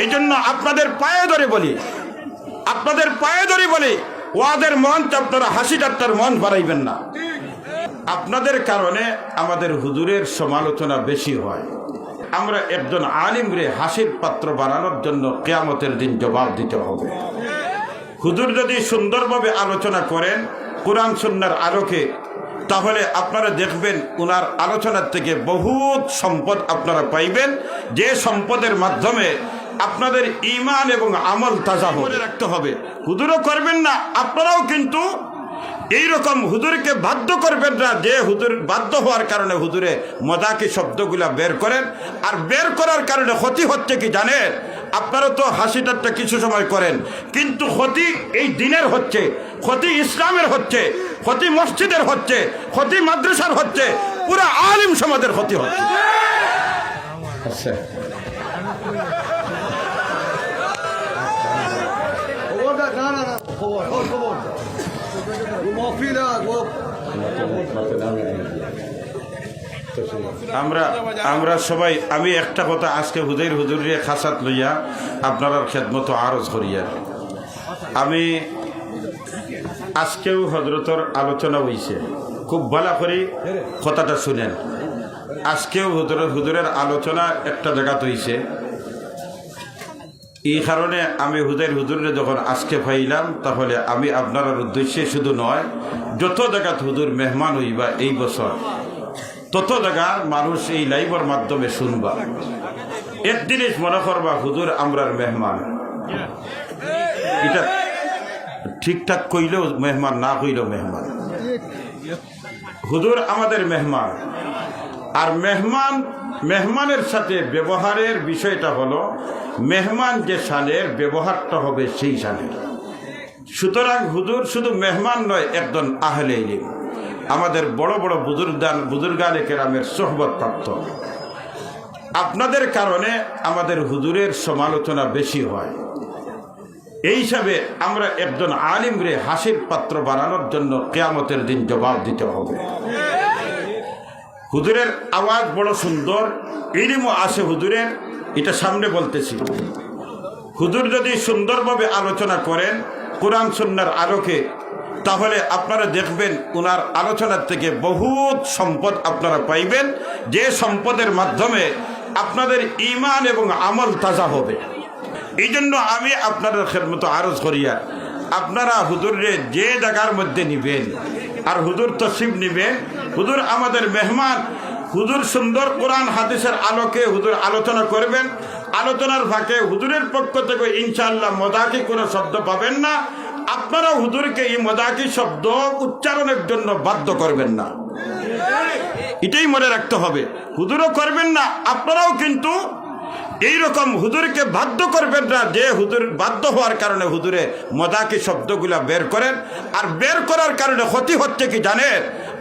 এই জন্য আপনাদের পায়ে ধরে বলি, আপনাদের পায়ে ধরে বলি, ওয়াদের মঞ্চ আপনারা হাসি ঠাট্টার মন বাড়াইবেন না। আপনাদের কারণে আমাদের হুজুরের সমালোচনা বেশি হয়। আমরা একজন আলিম রে হাসির পাত্র বানানোর জন্য কেয়ামতের দিন জবাব দিতে হবে। হুজুর যদি সুন্দরভাবে আলোচনা করেন, কোরআন সুন্নার আলোকে, তাহলে আপনারা দেখবেন উনার আলোচনার থেকে বহুত সম্পদ আপনারা পাইবেন। যে সম্পদের মাধ্যমে আপনাদের ইমান এবং আমল তাজা করে রাখতে হবে। হুদুরও করবেন না আপনারাও কিন্তু এইরকম হুজুরকে বাধ্য করবেন না যে হুজুর বাধ্য হওয়ার কারণে হুজুরে মজাকি শব্দগুলা বের করেন। আর বের করার কারণে ক্ষতি হচ্ছে কি জানেন? আপনারা তো হাসি ঠাট্টা কিছু সময় করেন। কিন্তু ক্ষতি এই দিনের হচ্ছে ক্ষতি ইসলামের হচ্ছে ক্ষতি মসজিদের হচ্ছে ক্ষতি মাদ্রাসার হচ্ছে পুরো আলিম সমাজের ক্ষতি হচ্ছে। আমরা আমরা সবাই, আমি একটা কথা আজকে হুজুর হুজুরিয়ে খাসাত লইয়া আপনার খেদমত আরজ করিয়া। আমি আজকেও হজরতর আলোচনা হইছে। খুব ভালো করে কথাটা শুনেন। আজকেও হুজুরের হুজুরের আলোচনা একটা জায়গাত হইছে। এই কারণে আমি হুজুর হুজুরে যখন আজকে পাইলাম, তাহলে আমি আপনার উদ্দেশ্যে শুধু নয়, যত জায়গাত হুজুর মেহমান হইবা এই বছর, তত জায়গার মানুষ এই লাইভের মাধ্যমে শুনবা। এক জিনিস মনে করবা, হুজুর আমরার মেহমান। এটা ঠিকঠাক কইলেও মেহমান, না কইলেও মেহমান। হুজুর আমাদের মেহমান। আর মেহমান, মেহমানের সাথে ব্যবহারের বিষয়টা হলো, মেহমান যে সালের ব্যবহারটা হবে সেই সালের। সুতরাং হুজুর শুধু মেহমান নয়, একজন আহলে ইলিম। আমাদের বড় বড় বুজুর্গান বুজুর্গানে কেরামের সোহবত প্রাপ্ত। আপনাদের কারণে আমাদের হুজুরের সমালোচনা বেশি হয়। এই হিসাবে আমরা একজন আলিম রে হাসির পাত্র বানানোর জন্য কেয়ামতের দিন জবাব দিতে হবে। হুজুরের আওয়াজ বড় সুন্দর, ইলিমও আছে হুজুরের, এটা সামনে বলতেছি। হুজুর যদি সুন্দরভাবে আলোচনা করেন, কোরআন সুন্নার আলোকে, তাহলে আপনারা দেখবেন ওনার আলোচনার থেকে বহুত সম্পদ আপনারা পাইবেন, যে সম্পদের মাধ্যমে আপনাদের ইমান এবং আমল তাজা হবে। এই জন্য আমি আপনাদের মতো আরজ করিয়া আপনারা হুজুরে যে জায়গার মধ্যে নিবেন আর হুজুর তসিব নিবেন হুজুর আমাদের মেহমান। হুজুর সুন্দর কোরআন, হাদিসের আলোকে হুজুর আলোচনা করবেন। আলোচনার ফাঁকে হুজুরের পক্ষ থেকে ইনশাআল্লাহ মদাকি কোনো শব্দ পাবেন না। আপনারা হুজুরকে এই মদাকি শব্দ উচ্চারণের জন্য বাধ্য করবেন না। এটাই মনে রাখতে হবে। হুজুরও করবেন না, আপনারাও কিন্তু এইরকম হুজুরকে বাধ্য করবেন না যে হুজুর বাধ্য হওয়ার কারণে হুজুরে মজাকি শব্দগুলা বের করেন। আর বের করার কারণে ক্ষতি হচ্ছে কি জানেন?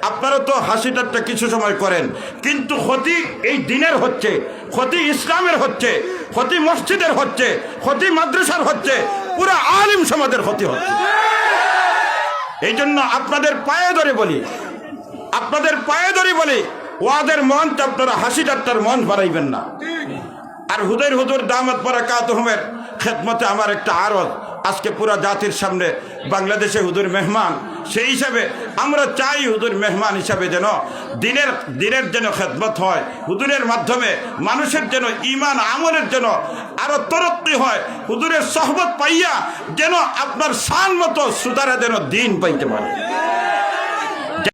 আপনারা তো হাসি ঠাট্টা কিছু সময় করেন। কিন্তু ক্ষতি এই দিনের হচ্ছে, ক্ষতি ইসলামের হচ্ছে, ক্ষতি মসজিদের হচ্ছে, ক্ষতি মাদ্রাসার হচ্ছে, পুরো আলিম সমাজের ক্ষতি হচ্ছে। এই জন্য আপনাদের পায়ে ধরে বলি, আপনাদের পায়ে ধরে বলি, ওয়াদের মঞ্চ আপনারা হাসি ঠাট্টার মন বাড়াইবেন না। আর হুদের হুদুর দামত পরা কাতহমের খেদমতে আমার একটা আরত আজকে পুরা জাতির সামনে বাংলাদেশে হুদুর মেহমান। সেই হিসাবে আমরা চাই হুদুর মেহমান হিসাবে যেন দিনের দিনের যেন খেদমত হয়, হুদুরের মাধ্যমে মানুষের যেন ইমান আমলের যেন আরও তরক্কি হয়, হুদুরের সহবত পাইয়া যেন আপনার সান মতো সুতারা যেন দিন পাইতে পারে।